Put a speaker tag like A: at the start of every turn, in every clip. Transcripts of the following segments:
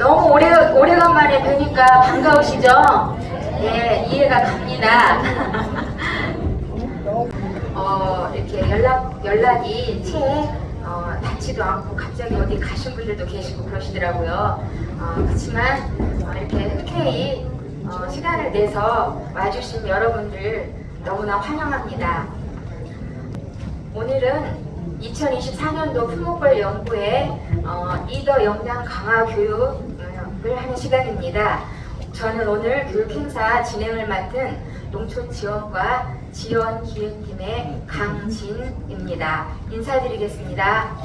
A: 너무 오래, 오래간만에 뵈니까 반가우시죠? 예, 이해가 갑니다. 어, 이렇게 연락, 연락이 채 어, 닿지도 않고 갑자기 어디 가신 분들도 계시고 그러시더라고요. 어, 그렇지만 어, 이렇게 흔쾌히 어, 시간을 내서 와주신 여러분들 너무나 환영합니다. 오늘은 2024년도 품목별 연구의 어, 리더 역량 강화 교육 을 하는 시간입니다. 저는 오늘 교육 행사 진행을 맡은 농촌지원과 지원기획팀의 강진입니다. 인사드리겠습니다.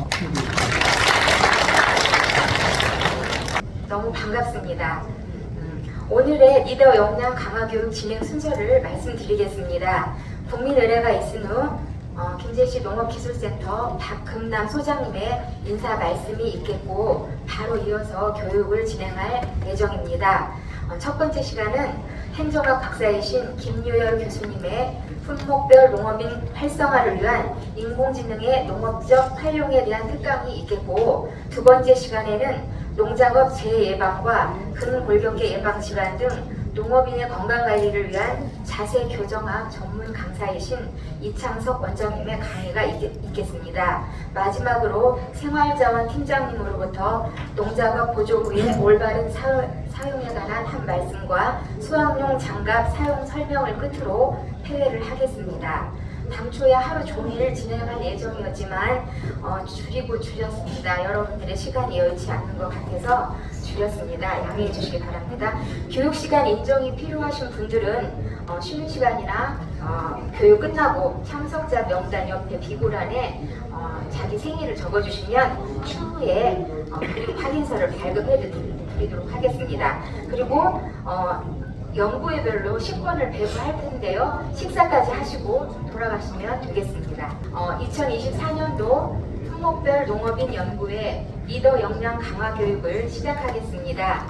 A: 너무 반갑습니다. 음, 오늘의 리더 역량 강화 교육 진행 순서를 말씀드리겠습니다. 국민 의뢰가 있은 후 어, 김제시 농업기술센터 박금남 소장님의 인사 말씀이 있겠고 바로 이어서 교육을 진행할 예정입니다. 어, 첫 번째 시간은 행정학 박사이신 김유열 교수님의 품목별 농업인 활성화를 위한 인공지능의 농업적 활용에 대한 특강이 있겠고 두 번째 시간에는 농작업 재예방과 근골격계 예방 질환 등 농업인의 건강관리를 위한 자세 교정학 전문 강사이신 이창석 원장님의 강의가 있, 겠습니다 마지막으로 생활자원 팀장님으로부터 농작업 보조 후에 올바른 사, 사용에 관한 한 말씀과 수학용 장갑 사용 설명을 끝으로 폐회를 하겠습니다. 당초에 하루 종일 진행할 예정이었지만 어, 줄이고 줄였습니다. 여러분들의 시간이 여의치 않는 것 같아서 줄였습니다. 양해해 주시기 바랍니다. 교육 시간 인정이 필요하신 분들은 어, 쉬는 시간이나 어, 교육 끝나고 참석자 명단 옆에 비고란에 어, 자기 생일을 적어주시면 추후에 어, 확인서를 발급해 드리도록 하겠습니다. 그리고 어, 연구회별로 식권을 배부할 텐데요. 식사까지 하시고 돌아가시면 되겠습니다. 어, 2024년도 품목별 농업인 연구회 리더 역량 강화 교육을 시작하겠습니다.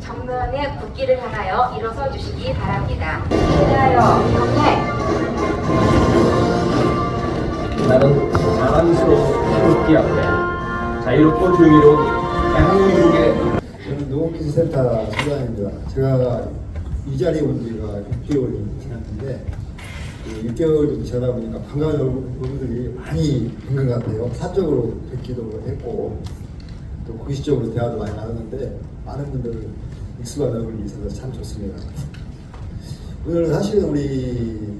A: 정면의 국기를 향하여 일어서 주시기 바랍니다. 인하여 경례!
B: 나는 자랑스러운 국기 앞에 자유롭고 조용히로운 대한민국의
C: 저는 농업기술센터 소장입니다. 제가 이 자리에 온 지가 6개월이 지났는데 그 6개월 좀 지나다 보니까 반가운 여러분들이 많이 된것 같아요. 사적으로 뵙기도 했고 또 공식적으로 대화도 많이 나눴는데 많은 분들 익숙한 얼굴이 있어서 참 좋습니다. 오늘은 사실은 우리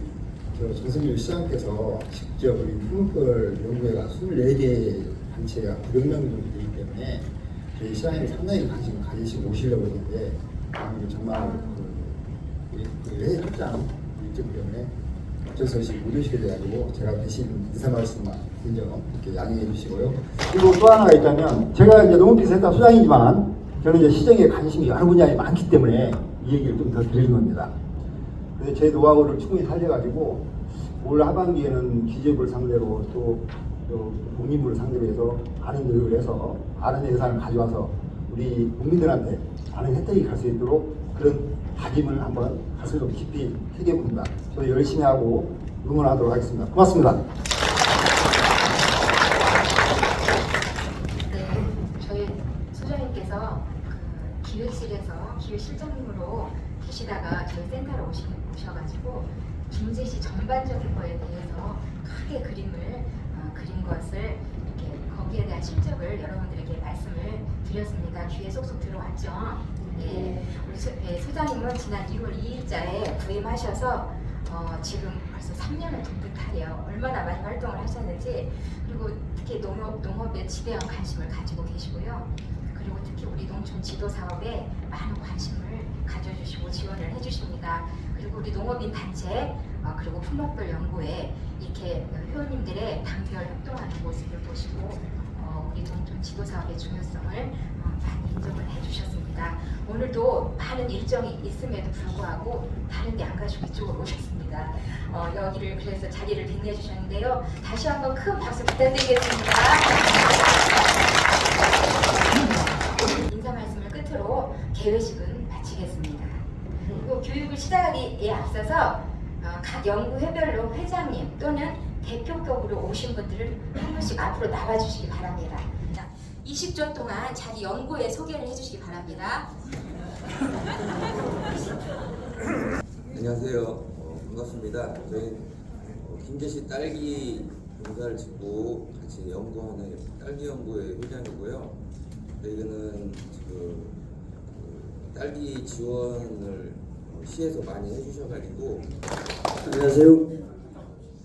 C: 저 정승규 시장께서 직접 우리 품목별 연구회가 24개 단체가 900명 정도 되기 때문에 저희 시장에 상당히 관심을 가지시고 오시려고 했는데 오늘 정말 해외 출장 일정 때문에 어쩔 수 없이 못 오시게 돼가지고 제가 대신 인사 말씀만 점 이렇게 양해해 주시고요. 그리고 또 하나가 있다면 제가 이제 농업기술센터 소장이지만 저는 이제 시정에 관심이 여러 분야에 많기 때문에 이 얘기를 좀 더 드리는 겁니다. 그래서 제 노하우를 충분히 살려가지고 올 하반기에는 기재부를 상대로 또, 또 국민부를 상대로 해서 많은 노력을 해서 많은 예산을 가져와서 우리 국민들한테 많은 혜택이 갈 수 있도록 그런 다짐을 한번 가슴 좀 깊이 새겨봅니다. 저도 열심히 하고 응원하도록 하겠습니다. 고맙습니다.
A: 네, 저희 소장님께서 그 기획실에서 기획실장님으로 계시다가 저희 센터로 오셔가지고 김제시 전반적인 거에 대해서 크게 그림을 어, 그린 것을 이렇게 거기에 대한 실적을 여러분들에게 말씀을 드렸습니다. 귀에 쏙쏙 들어왔죠? 예, 우리 소, 예, 소장님은 지난 1월 2일자에 부임하셔서 어, 지금 벌써 3년을 된 듯하네요. 얼마나 많이 활동을 하셨는지 그리고 특히 농업, 농업에 지대한 관심을 가지고 계시고요. 그리고 특히 우리 농촌 지도 사업에 많은 관심을 가져주시고 지원을 해주십니다. 그리고 우리 농업인 단체 어, 그리고 품목별 연구에 이렇게 회원님들의 단결 협동하는 모습을 보시고 어, 우리 농촌 지도 사업의 중요성을 어, 많이 인정을 해주셨습니다. 오늘도 많은 일정이 있음에도 불구하고 다른 데 안 가시고 이쪽으로 오셨습니다. 어, 여기를 그래서 자리를 빛내주셨는데요. 다시 한번 큰 박수 부탁드리겠습니다. 인사 말씀을 끝으로 개회식은 마치겠습니다. 그리고 교육을 시작하기에 앞서서 어, 각 연구회별로 회장님 또는 대표격으로 오신 분들을 한 분씩 앞으로 나와주시기 바랍니다. 자, 20초 동안 자기 연구에 소개를 해주시기 바랍니다.
D: 안녕하세요. 어, 반갑습니다. 저희 어, 김제시 딸기 농사를 짓고 같이 연구하는 딸기 연구의 회장이고요. 저희는 지금 그 딸기 지원을 어, 시에서 많이 해주셔가지고
E: 안녕하세요.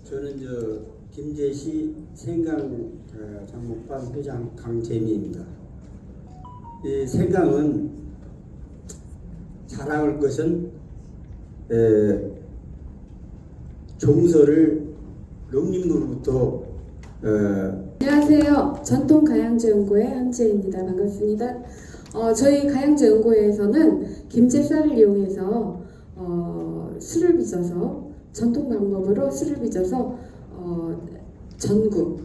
E: 저는 저 김제시 생강 어, 장목반 회장 강재미입니다. 이 생강은 자랑할 것은 에, 종서를 농림로부터 어,
F: 안녕하세요. 전통 가양제 연구의 한지혜입니다. 반갑습니다. 어, 저희 가양제 연구에서는 김제 쌀을 이용해서 어, 술을 빚어서 전통 방법으로 술을 빚어서 어, 전국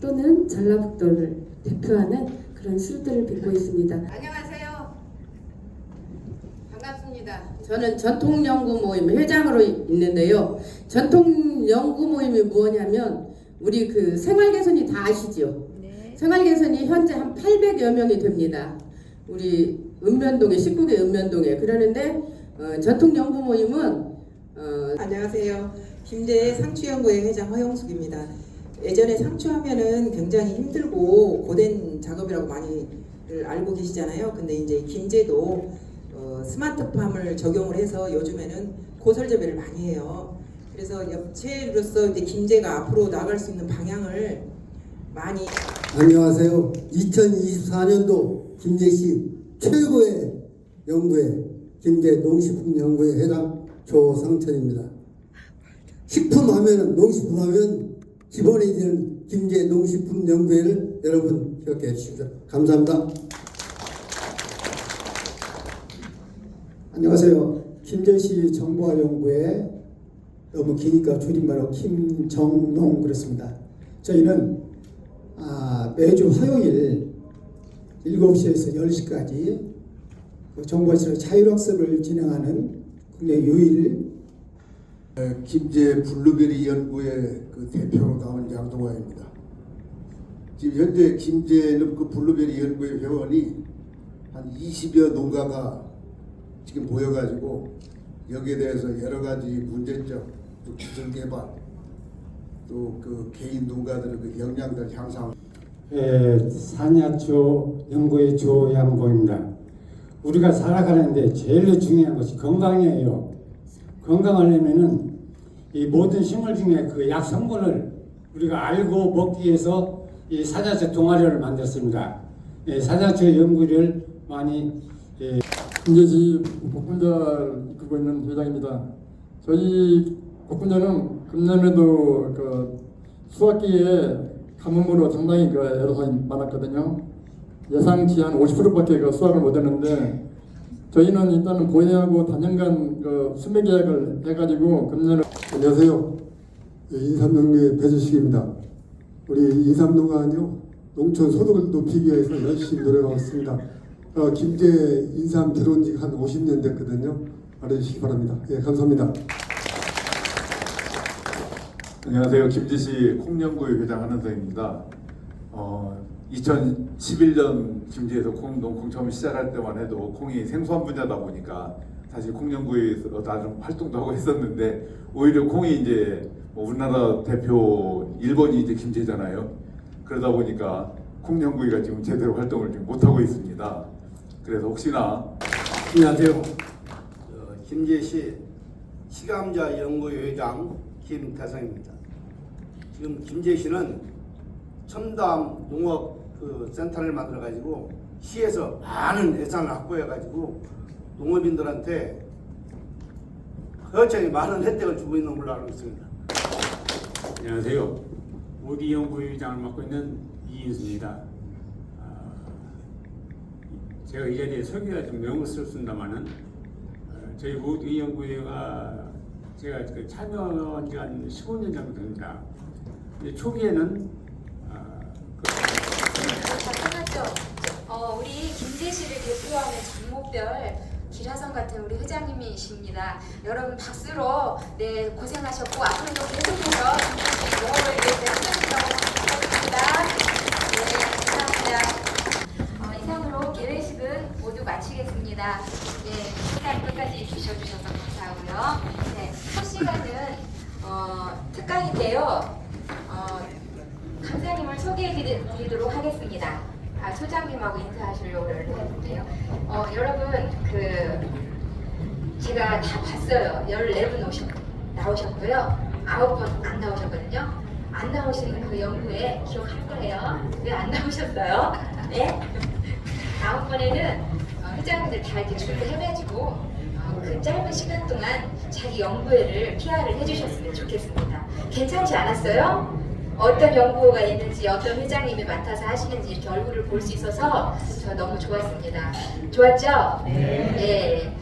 F: 또는 전라북도를 대표하는 그런 술들을 빚고 있습니다.
G: 안녕하세요. 반갑습니다. 저는 전통연구 모임 회장으로 있는데요. 전통연구 모임이 뭐냐면 우리 그 생활개선이 다 아시죠? 생활개선이 현재 한 800여 명이 됩니다. 우리 읍면동에 19개 읍면동에 그러는데 어, 전통연구 모임은 어,
H: 안녕하세요. 김제 상추연구회 회장 허영숙입니다. 예전에 상추하면은 굉장히 힘들고 고된 작업이라고 많이 알고 계시잖아요. 근데 이제 김제도 어, 스마트팜을 적용을 해서 요즘에는 고설 재배를 많이 해요. 그래서 업체로서 이제 김제가 앞으로 나갈 수 있는 방향을 많이
C: 안녕하세요. 2024년도 김제시 최고의 연구회 김제 농식품 연구회 회장 조상천입니다. 식품 하면은 농식품 하면 기본이 되는 김제 농식품 연구회를 여러분 기억해 주십시오. 감사합니다.
I: 안녕하세요. 김제시 정보화연구회 너무 기니까 줄임말로 김정농 그렇습니다. 저희는 아, 매주 화요일 7시에서 10시까지 그 정보실에서 자율학습을 진행하는 국내 유일
C: 김제 블루베리 연구회 그 대표로 나온 양동화입니다. 지금 현재 김제는 그 블루베리 연구회 회원이 한 20여 농가가 지금 모여가지고 여기에 대해서 여러 가지 문제점, 또 기술 개발, 또 그 개인 농가들의 그 역량들 향상.
I: 에, 산야초 연구의 조양보입니다. 우리가 살아가는데 제일 중요한 것이 건강이에요. 건강하려면은 이 모든 식물 중에 그 약 성분을 우리가 알고 먹기 위해서 이 사자초 동아리를 만들었습니다. 예, 사자초 연구를 많이
J: 김제시 복분자 이끌고 있는 회장입니다. 저희 복분자는 금년에도 그 수학기에 가뭄으로 상당히 그 애로사항이 많았거든요. 예상치 한 50%밖에 그 수확을 못했는데 저희는 일단은 고해하고 단연간 그 수매 계약을 해가지고 금년에
C: 안녕하세요. 인삼농의 배주식입니다. 우리 인삼농가는요 농촌 소득을 높이기 위해서 열심히 노력하고 있습니다. 어, 김제 인삼 들어온 지 한 50년 됐거든요. 알아주시기 바랍니다. 예, 감사합니다.
K: 안녕하세요. 김지시 콩연구회 회장 한은성입니다. 어, 2011년 김제에서 콩 농 콩 처음 시작할 때만 해도 콩이 생소한 분야다 보니까 사실 콩연구회에서 나름 활동도 하고 했었는데 오히려 콩이 이제 뭐 우리나라 대표 1번이 이제 김제잖아요. 그러다 보니까 콩연구회가 지금 제대로 활동을 지금 못하고 있습니다. 그래서 혹시나
E: 안녕하세요. 어, 김제시 시감자 연구회 회장 김태성입니다. 지금 김제시는 첨단 농업 그 센터를 만들어 가지고 시에서 많은 예산을 확보해 가지고 농업인들한테 굉장히 많은 혜택을 주고 있는 걸로 알고 있습니다.
L: 안녕하세요. 오디 연구회장을 맡고 있는 이인수입니다. 아, 제가 이 자리에 설계가 좀 명스럽습니다만은 어, 저희 오디 연구회가 제가 그 참여한 지한 15년 정도 됩니다. 초기에는 아,
A: 다 끝났죠? 어, 우리 김제시를 대표하는 장목별 기라성 같은 우리 회장님이십니다. 여러분 박수로 네 고생하셨고 앞으로도 계속해서 농업을 위해서 힘내시라고 부탁드립니다. 네 감사합니다. 마치겠습니다. 예, 시간 끝까지 주셔주셔서 감사하고요. 네, 첫 시간은 어, 특강인데요. 어, 강사님을 소개해 드리도록 하겠습니다. 아, 소장님하고 인사하시려고 했는데요. 어, 여러분, 그, 제가 다 봤어요. 14분 오셨, 나오셨고요. 9분 안 나오셨거든요. 안 나오시는 그 연구에 기억할 거예요. 왜 안 나오셨어요? 네? 다음번에는 어, 회장님들 다 이렇게 준비해가지고 어, 그 짧은 시간 동안 자기 연구회를 PR을 해주셨으면 좋겠습니다. 괜찮지 않았어요? 어떤 연구가 있는지 어떤 회장님이 맡아서 하시는지 이렇게 얼굴을 볼 수 있어서 저 너무 좋았습니다. 좋았죠? 네.